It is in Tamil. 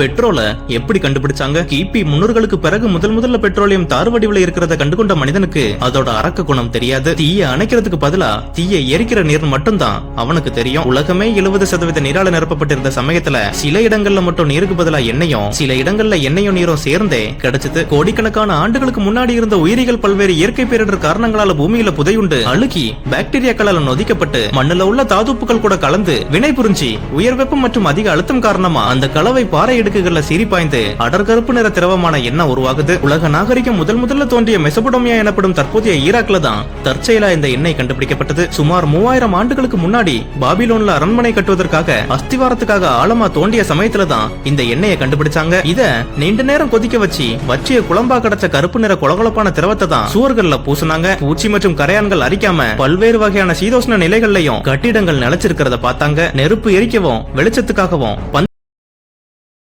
பெட்ரோலை எப்படி கண்டுபிடிச்சாங்க? கிபி முன்னூறுகளுக்கு பிறகு முதல் முதல்ல பெட்ரோலியம் தார் வடிவில் இருக்கிறத கண்டுகொண்ட மனிதனுக்கு அதோட அரக்க குணம் தெரியாது. தீய அணைக்கிறதுக்கு பதிலா தீய எரிக்கிற நீர் மட்டும்தான் அவனுக்கு தெரியும். உலகமே எழுபது சதவீத நீரால நிரப்பப்பட்டிருந்த சமயத்துல சில இடங்கள்ல மட்டும் நீருக்கு பதிலா எண்ணெயும் சில இடங்கள்ல எண்ணெயும் நீரும் சேர்ந்தே கிடைச்சது. கோடிக்கணக்கான ஆண்டுகளுக்கு முன்னாடி இருந்த உயிரிகள் பல்வேறு இயற்கை பேரிடர் காரணங்களால பூமியில புதையுண்டு அழுகி பாக்டீரியாக்களால நொதிக்கப்பட்டு மண்ணுல உள்ள தாதுப்புகள் கூட கலந்து வினை புரிஞ்சி உயர் வெப்பம் மற்றும் அதிக அழுத்தம் காரணமா அந்த கலவை பாறை அடுக்குகள்ல சீறி பாய்ந்து அடர்கருப்பு நிற திரவமான எண்ணெய் உருவாகுது. உலக நாகரிகம் முதல் முதல்ல தோன்றிய மெசபடோமியா எனப்படும் தற்போதைய ஈராக்ல தான் தற்செயலா இந்த எண்ணெய் கண்டுபிடிக்கப்பட்டது. சுமார் மூவாயிரம் ஆண்டுகளுக்கு முன்னாடி பாபிலோன்ல அரண்மனை கட்டுவதற்காக அஸ்திவாரத்துக்காக ஆழமா தோண்டிய சமயத்துல தான் இந்த எண்ணெயை கண்டுபிடிச்சாங்க. இத நீண்ட நேரம் கொதிக்க வச்சு வச்சிய குழம்பா கிடைச்ச கருப்பு நிற கொலகொலப்பான திரவத்தை தான் சுவர்கள்ல பூசினாங்க. பூச்சி மற்றும் கரையான்கள் அரிக்காம பல்வேறு வகையான சீதோஷ்ண நிலைகள்லயும் கட்டிடங்கள் நிலைச்சிருக்கிறத பார்த்தாங்க. நெருப்பு எரிக்கவும் வெளிச்சத்துக்காகவும்